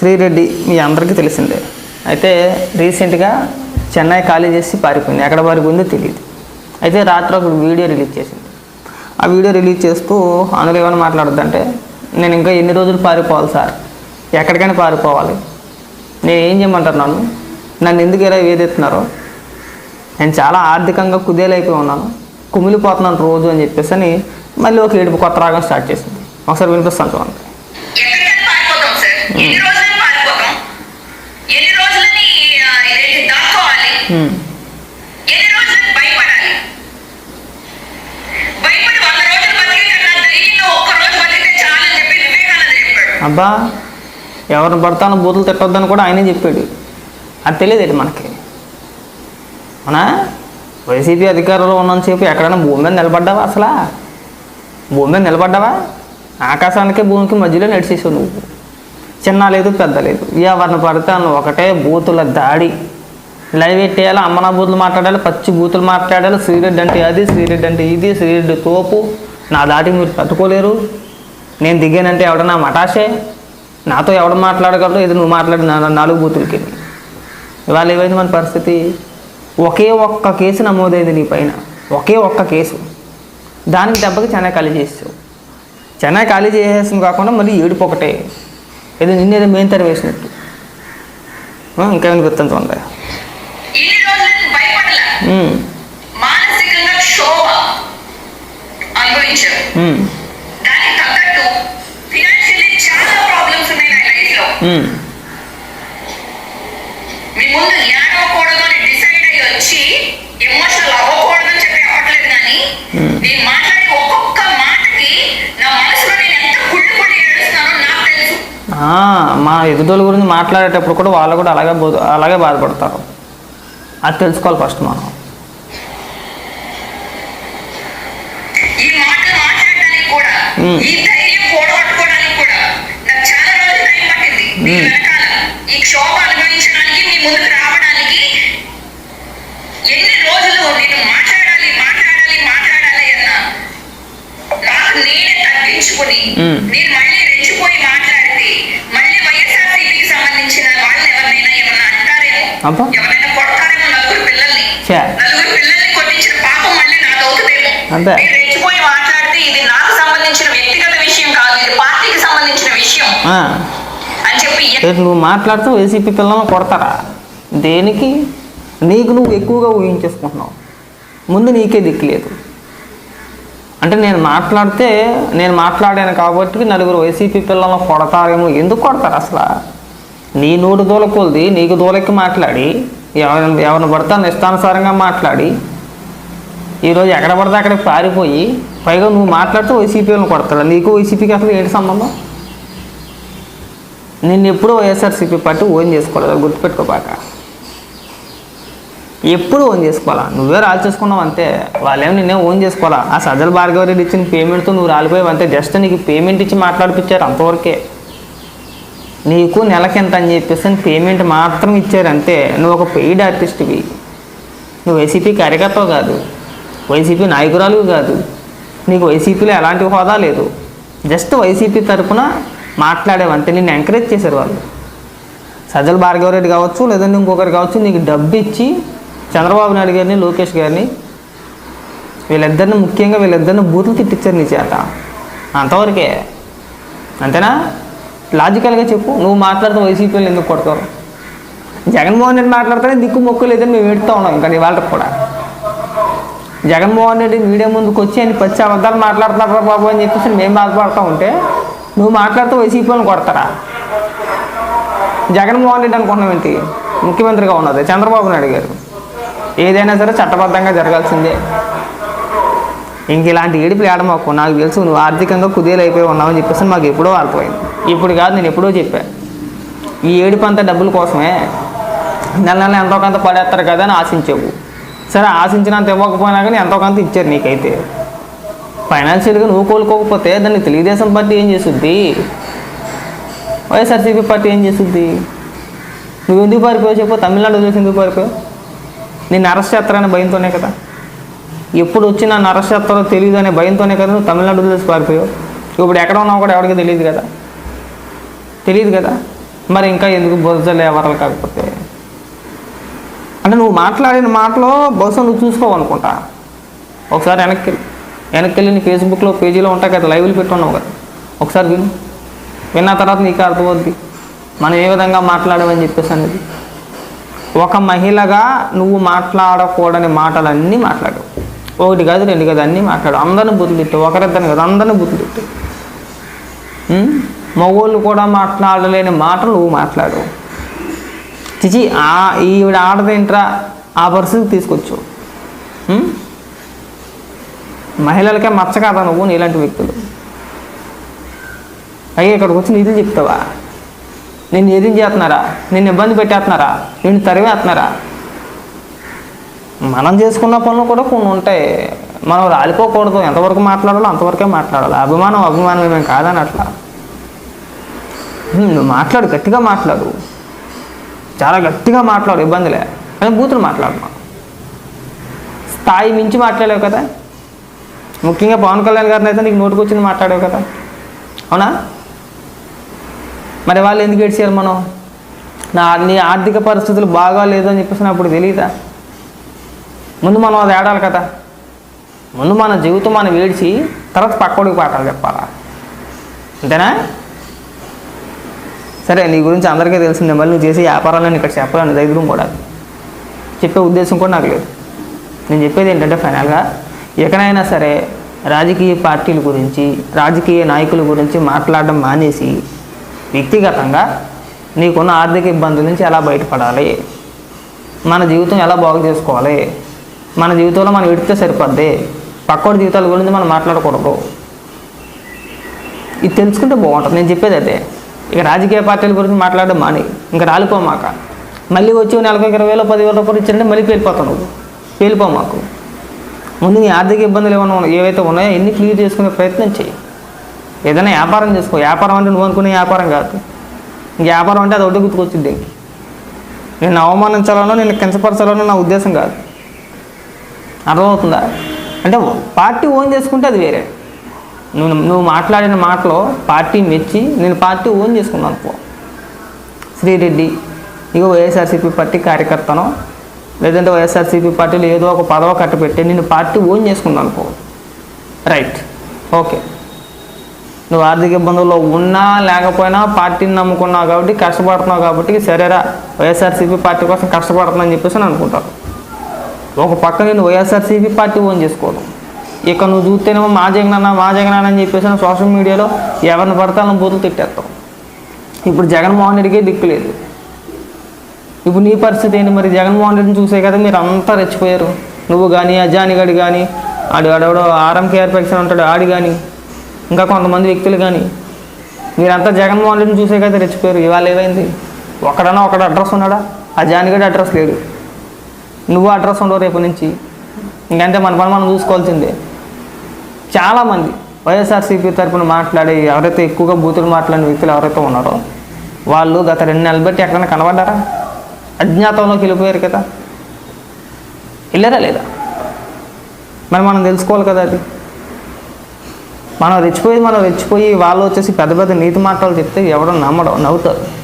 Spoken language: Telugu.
శ్రీరెడ్డి మీ అందరికీ తెలిసిందే. అయితే రీసెంట్గా చెన్నై ఖాళీ చేసి పారిపోయింది. ఎక్కడ పారిపోయిందో తెలియదు అయితే రాత్రి ఒక వీడియో రిలీజ్ చేసింది. ఆ వీడియో రిలీజ్ చేస్తూ అందులో ఏమైనా మాట్లాడుతుందంటే నేను ఇంకా ఎన్ని రోజులు పారిపోవాలి సార్? ఎక్కడికైనా పారిపోవాలి. నేను ఏం చేయమంటారు నన్ను? నన్ను ఎందుకు ఇలా వేదెత్తున్నారు నేను చాలా ఆర్థికంగా కుదేలైపోయి ఉన్నాను. కుమిలిపోతున్నాను రోజు అని చెప్పేసి అని మళ్ళీ ఒక ఏడుపు కొత్త రాగం స్టార్ట్ చేసింది. ఒకసారి వినిపిస్తాను చూడండి ఎక్కడికైనా పారిపోతాం సార్ ఎన్ని రోజులని పారిపోతాం ఎన్ని రోజులని ఆ, ఇదేంటి దాక్కోవాలి ఉమ్. ఎన్ని రోజులని భయపడాలి భయపడి వంద రోజులు బతికే కన్నా ధైర్యంగా ఒక్క రోజు బతికితే చాలని చెప్పి వివేకానంద చెప్పాడు అబ్బా ఎవరిని పడతానో బూతులు తిట్టొద్దని కూడా ఆయనే చెప్పాడు. అది తెలియదు మనకి? అవునా? వైసీపీ అధికారంలో ఉన్నంతసేపు ఎక్కడైనా భూమి మీద నిలబడ్డావా అసలా? భూమి మీద నిలబడ్డావా? ఆకాశానికి భూమికి మధ్యలో నడిచేసావు నువ్వు. చిన్న లేదు పెద్ద లేదు. ఎవరిని పడతాను ఒకటే బూతుల దాడి. లైవ్ ఎట్టేయాలి అమ్మనా బూతులు మాట్లాడాలి పచ్చి బూతులు మాట్లాడాలి శ్రీరెడ్డి అంటే అది శ్రీరెడ్డి అంటే ఇది శ్రీరెడ్డి తోపు. నా దాటి మీరు తట్టుకోలేరు. నేను దిగానంటే ఎవడన్నా మటాషే నాతో ఎవడు మాట్లాడగలరు ఇది నువ్వు మాట్లాడి నాలుగు బూతులకి. ఇవాళ ఏమైంది మన పరిస్థితి? ఒకే ఒక్క కేసు నమోదైంది నీ పైన. ఒకే ఒక్క కేసు. దానికి దెబ్బకి చెన్నై ఖాళీ చేసావు చెన్నై ఖాళీ చేసేసింది కాకుండా మళ్ళీ ఏడుపు ఒకటే. ఏదో నిన్నేదో మెయిన్ తర వేసినట్టు ఇంకేమైనా ఇంకా మానసికంగా క్షోభ అనుభవించారు. ఉమ్, దానికి తగ్గట్టు ఫినాన్షియల్లీ చాలా ప్రాబ్లమ్స్ ఉన్నాయి నా లైఫ్లో. ఉమ్, మీ ముందు ఏడవకూడదు అని డిసైడ్ అయ్యి వచ్చి ఎమోషనల్ అవ్వకూడదు అని చెప్పి అవ్వట్లేదు కానీ నేను మాట్లాడే ఒక్కొక్క మాటకి నా మనసులో నేను ఎంత కుళ్ళి కుళ్ళి ఏడుస్తున్నానో నాకు తెలుసు. మా ఎదుటోళ్ళ గురించి మాట్లాడేటప్పుడు కూడా వాళ్ళు కూడా అలాగే అలాగే బాధపడతారు. అది తెలుసుకోవాలి ఫస్ట్ మనం ఈ మాటలు మాట్లాడడానికి కూడా మ్మ్. ఈ ధైర్యం కూడగట్టుకోవడానికి కూడా నాకు చాలా రోజులు టైం పట్టింది మీ మ్మ్. వెనకాల ఈ క్షోభ అనుభవించడానికి మీ ముందుకు రావడానికి ఎన్ని రోజులు నేను మాట్లాడాలి మాట్లాడాలి మాట్లాడాలి అన్న నాకు నేనే తగ్గించుకుని. నేను మళ్ళీ రెచ్చిపోయి మాట్లాడితే మళ్ళీ వైఎస్ఆర్సీపీకి సంబంధించిన వాళ్ళు ఎవరినైనా ఏమన్నా అంటారేమో. ఎవరైనా కొడతారేమో నలుగురు పిల్లల్ని. నలుగురు పిల్లల్ని కొట్టించిన పాపం మళ్ళీ రెచ్చిపోయి మాట్లాడితే ఇది నాకు సంబంధించిన వ్యక్తిగత విషయం కాదు ఇది పార్టీకి సంబంధించిన విషయం. అని చెప్పి నువ్వు మాట్లాడుతూ వైసీపీ పిల్లలను కొడతారా? దేనికి? నీకు నువ్వు ఎక్కువగా ఊహించేసుకుంటున్నావు. ముందు నీకే దిక్కులేదు అంటే నేను మాట్లాడితే నేను మాట్లాడాను కాబట్టి నలుగురు వైసీపీ పిల్లలను కొడతారేమో. ఎందుకు కొడతారు అసలు? నీ నోటి దూల కొలిది నీకు దూలకి మాట్లాడి ఎవరిని ఎవరిని పడతాను ఇష్టానుసారంగా మాట్లాడి ఈరోజు ఎక్కడ పడితే అక్కడికి పారిపోయి పైగా నువ్వు మాట్లాడితే వైసీపీ వాళ్ళని కొడతాడు. నీకు వైసీపీకి అసలు ఏంటి సంబంధం? నిన్ను ఎప్పుడూ వైఎస్ఆర్సీపీ పార్టీ ఓన్ చేసుకోలేదు. అది గుర్తుపెట్టుకోబాక. ఎప్పుడు ఓన్ చేసుకోవాలా? నువ్వే రాలు చేసుకున్నావు అంతే. వాళ్ళేమో నిన్నే ఓన్ చేసుకోవాలా? ఆ సజ్జల భార్గవ రెడ్డి ఇచ్చిన పేమెంట్తో నువ్వు రాలిపోయావు అంతే. జస్ట్ నీకు పేమెంట్ ఇచ్చి మాట్లాడిపించారు అంతవరకే. నీకు నెలకి అని చెప్పేసి అని పేమెంట్ మాత్రం ఇచ్చారు అంతే. నువ్వు ఒక పెయిడ్ ఆర్టిస్ట్వి. నువ్వు వైసీపీ కార్యకర్తవు కాదు. వైసీపీ నాయకురాలు కాదు. నీకు వైసీపీలో ఎలాంటి హోదా లేదు. జస్ట్ వైసీపీ తరపున మాట్లాడేవంతే నిన్ను ఎంకరేజ్ చేశారు వాళ్ళు. సజ్జల భార్గవరెడ్డి కావచ్చు లేదంటే ఇంకొకరు కావచ్చు నీకు డబ్బు ఇచ్చి చంద్రబాబు నాయుడు గారిని లోకేష్ గారిని వీళ్ళిద్దరిని ముఖ్యంగా వీళ్ళిద్దరిని బూతులు తిట్టించారు నీ చేత. అంతవరకే. అంతేనా? లాజికల్గా చెప్పు. నువ్వు మాట్లాడుతూ వైసీపీలు ఎందుకు కొడతారు జగన్మోహన్ రెడ్డి మాట్లాడితేనే దిక్కు మొక్కు లేదని మేము పెడుతూ ఉన్నాం ఇంకా ఇవాళ కూడా. జగన్మోహన్ రెడ్డి మీడియా ముందుకు వచ్చి అని పచ్చి అబద్ధాలు మాట్లాడుతున్నారు బాబు అని చెప్పేసి మేము బాధపడుతూ ఉంటే నువ్వు మాట్లాడుతూ వైసీపీ అని కొడతారా? జగన్మోహన్ రెడ్డి అనుకుంటున్నాం ఏంటి? ముఖ్యమంత్రిగా ఉన్నది. చంద్రబాబు నాయుడు గారు ఏదైనా సరే చట్టబద్ధంగా జరగాల్సిందే. ఇంక ఇలాంటి ఏడుపులు ఏడమాకు నాకు తెలుసు నువ్వు ఆర్థికంగా కుదేలు అయిపోయి అని చెప్పేసి మాకు ఎప్పుడో అర్థమైంది. ఇప్పుడు కాదు నేను ఎప్పుడో చెప్పా. ఈ ఏడుపు అంతా డబ్బుల కోసమే. నెల నెల ఎంతో కొంత పడేస్తారు కదా అని ఆశించేవు. సరే ఆశించినంత ఇవ్వకపోయినా కానీ ఎంతో కొంత ఇచ్చారు నీకైతే. ఫైనాన్షియల్గా నువ్వు కోలుకోకపోతే దాన్ని తెలుగుదేశం పార్టీ ఏం చేస్తుంది? వైఎస్ఆర్సీపీ పార్టీ ఏం చేస్తుంది? నువ్వు ఎందుకు పారిపోయావు చెప్పు తమిళనాడు వదిలేసి ఎందుకు పారిపోయావు? నేను అరెస్ట్ చేస్తారనే భయంతోనే కదా. ఎప్పుడు వచ్చి నన్ను అరెస్ట్ చేస్తారో తెలియదు అనే భయంతోనే కదా నువ్వు తమిళనాడు వదిలేసి పారిపోయావు. ఇప్పుడు ఎక్కడ ఉన్నావు కూడా ఎవరికి తెలియదు కదా. తెలియదు కదా. మరి ఇంకా ఎందుకు బుద్ధలే ఎవరు కాకపోతే? అంటే నువ్వు మాట్లాడిన మాటలో బహుశా నువ్వు చూసుకోవనుకుంటా ఒకసారి వెనక్కి వెనక్కి వెళ్ళి నీ ఫేస్బుక్లో పేజీలో ఉంటాయి కదా లైవ్లు పెట్టున్నావు కదా. ఒకసారి విను. విన్న తర్వాత నీకు అర్థమవుద్ది. మనం ఏ విధంగా మాట్లాడమని చెప్పేసి అనేది. ఒక మహిళగా నువ్వు మాట్లాడకూడని మాటలన్నీ మాట్లాడు ఒకటి కాదు రెండు కాదు అన్నీ మాట్లాడు అందరిని బుద్ధి పెట్టు ఒకరిద్దరిని కాదు అందరిని బుద్ధి పెట్టు మగోళ్ళు కూడా మాట్లాడలేని మాటలు నువ్వు మాట్లాడు చిచి ఆ ఈవిడ ఆడదేంట్రా ఆ పరిస్థితికి తీసుకొచ్చు. మహిళలకే మచ్చ కాదా నువ్వు నీలాంటి వ్యక్తులు? అయ్యా ఇక్కడికి వచ్చి నీతులు చెప్తావా? నిన్ను ఏదేం చేస్తున్నారా? నిన్ను ఇబ్బంది పెట్టేస్తున్నారా? నిన్ను తరివేస్తున్నారా? మనం చేసుకున్న పనులు కూడా కొన్ని ఉంటాయి. మనం రాలిపోకూడదు. ఎంతవరకు మాట్లాడాలో అంతవరకే మాట్లాడాలి. అభిమానం అభిమానం ఏమేం కాదని అట్లా. నువ్వు మాట్లాడు గట్టిగా మాట్లాడు. చాలా గట్టిగా మాట్లాడు ఇబ్బందిలే కానీ బూతులు మాట్లాడమా స్థాయి మించి మాట్లాడావు కదా. ముఖ్యంగా పవన్ కళ్యాణ్ గారిని అయితే నీకు నోటుకు వచ్చింది మాట్లాడావు కదా. అవునా? మరి వాళ్ళు ఎందుకు ఏడ్చేయాలి మనం? నా నీ ఆర్థిక పరిస్థితులు బాగా లేదు అని చెప్పేసి అప్పుడు తెలియదా ముందు మనం అది ఏడాలి కదా. ముందు మన జీవితం మనం ఏడ్చి తర్వాత పక్కోడికి పాఠాలు చెప్పాలా? అంతేనా? సరే నీ గురించి అందరికీ తెలిసిందే మళ్ళీ నువ్వు చేసే వ్యాపారాలను ఇక్కడ చెప్పాలని ధైర్యం కూడా చెప్పే ఉద్దేశం కూడా నాకు లేదు. నేను చెప్పేది ఏంటంటే ఫైనల్గా ఎక్కడైనా సరే రాజకీయ పార్టీల గురించి రాజకీయ నాయకుల గురించి మాట్లాడడం మానేసి వ్యక్తిగతంగా నీకున్న ఆర్థిక ఇబ్బందుల నుంచి ఎలా బయటపడాలి? మన జీవితం ఎలా బాగు చేసుకోవాలి? మన జీవితంలో మనం ఎడితే సరిపోద్ది? పక్కోడి జీవితాల గురించి మనం మాట్లాడకూడదు. ఇది తెలుసుకుంటే బాగుంటుంది. నేను చెప్పేది అదే. ఇక రాజకీయ పార్టీల గురించి మాట్లాడడం మాని ఇంకా రాలిపోమాక మళ్ళీ వచ్చి నెలకు ఇరవై వేలు పదివేల రూపాయలు ఇచ్చారంటే మళ్ళీ పేలిపోతావు నువ్వు. పేలిపో మాకు. ముందు నీ ఆర్థిక ఇబ్బందులు ఏమైనా ఏవైతే ఉన్నాయో ఎన్ని క్లియర్ చేసుకునే ప్రయత్నం చేయి. ఏదైనా వ్యాపారం చేసుకో. వ్యాపారం అంటే నువ్వు అనుకునే వ్యాపారం కాదు. ఇంక వ్యాపారం అంటే అది ఒకటి గుర్తుకొచ్చింది నేను అవమానించాలనో నేను కించపరచాలనో నా ఉద్దేశం కాదు. అర్థమవుతుందా? అంటే పార్టీ ఓన్ చేసుకుంటే అది వేరే. నువ్వు నువ్వు మాట్లాడిన మాటలో పార్టీ మెచ్చి నేను పార్టీ ఓన్ చేసుకున్నాను అనుకో శ్రీరెడ్డి ఇగో వైఎస్ఆర్సీపీ పార్టీ కార్యకర్తను లేదంటే వైఎస్ఆర్సీపీ పార్టీలో ఏదో ఒక పదవ కట్టపెట్టి నేను పార్టీ ఓన్ చేసుకున్నాను అనుకో రైట్. ఓకే. నువ్వు ఆర్థిక ఇబ్బందుల్లో ఉన్నా లేకపోయినా పార్టీని నమ్ముకున్నావు కాబట్టి కష్టపడుతున్నావు కాబట్టి సరేరా వైఎస్ఆర్సీపీ పార్టీ కోసం కష్టపడుతున్నా అని చెప్పేసి నేను అనుకుంటారు ఒక పక్క నేను వైఎస్ఆర్సీపీ పార్టీ ఓన్ చేసుకోవడం. ఇక నువ్వు చూస్తేనేమో మా జగనన్న మా జగనన్న అని చెప్పేసి సోషల్ మీడియాలో ఎవరిని పడతాను వాళ్ళని బూతులు తిట్టేస్తావు. ఇప్పుడు జగన్మోహన్ రెడ్డికే దిక్కు లేదు. ఇప్పుడు నీ పరిస్థితి ఏంటి మరి? జగన్మోహన్ రెడ్డిని చూసే కదా మీరు అంతా రెచ్చిపోయారు. నువ్వు కానీ అజానిగడి కానీ ఆడు ఆడెవడో ఆర్ఎంకేఆర్ పెక్షన్ ఉంటాడు ఆడి కానీ ఇంకా కొంతమంది వ్యక్తులు కానీ మీరంతా జగన్మోహన్ రెడ్డిని చూసే కదా రెచ్చిపోయారు. ఇవాళ ఏమైంది? ఒకడన్నా ఒకడు అడ్రస్ ఉన్నాడా? ఆ జానిగడి అడ్రస్ లేడు. నువ్వు అడ్రస్ ఉండవు రేపు నుంచి. ఇంకంతే మన పని మనం చూసుకోవాల్సిందే. చాలామంది వైఎస్ఆర్సీపీ తరపున మాట్లాడే ఎవరైతే ఎక్కువగా బూతులు మాట్లాడిన వ్యక్తులు ఎవరైతే ఉన్నారో వాళ్ళు గత రెండు నెలలు బట్టి ఎక్కడైనా కనబడ్డారా? అజ్ఞాతంలోకి వెళ్ళిపోయారు కదా. వెళ్ళారా లేదా? మరి మనం తెలుసుకోవాలి కదా అది. మనం రెచ్చిపోయి మనం రెచ్చిపోయి వాళ్ళు వచ్చేసి పెద్ద పెద్ద నీతి మాటలు చెప్తే ఎవడో నమ్మడం నవ్వుతారు.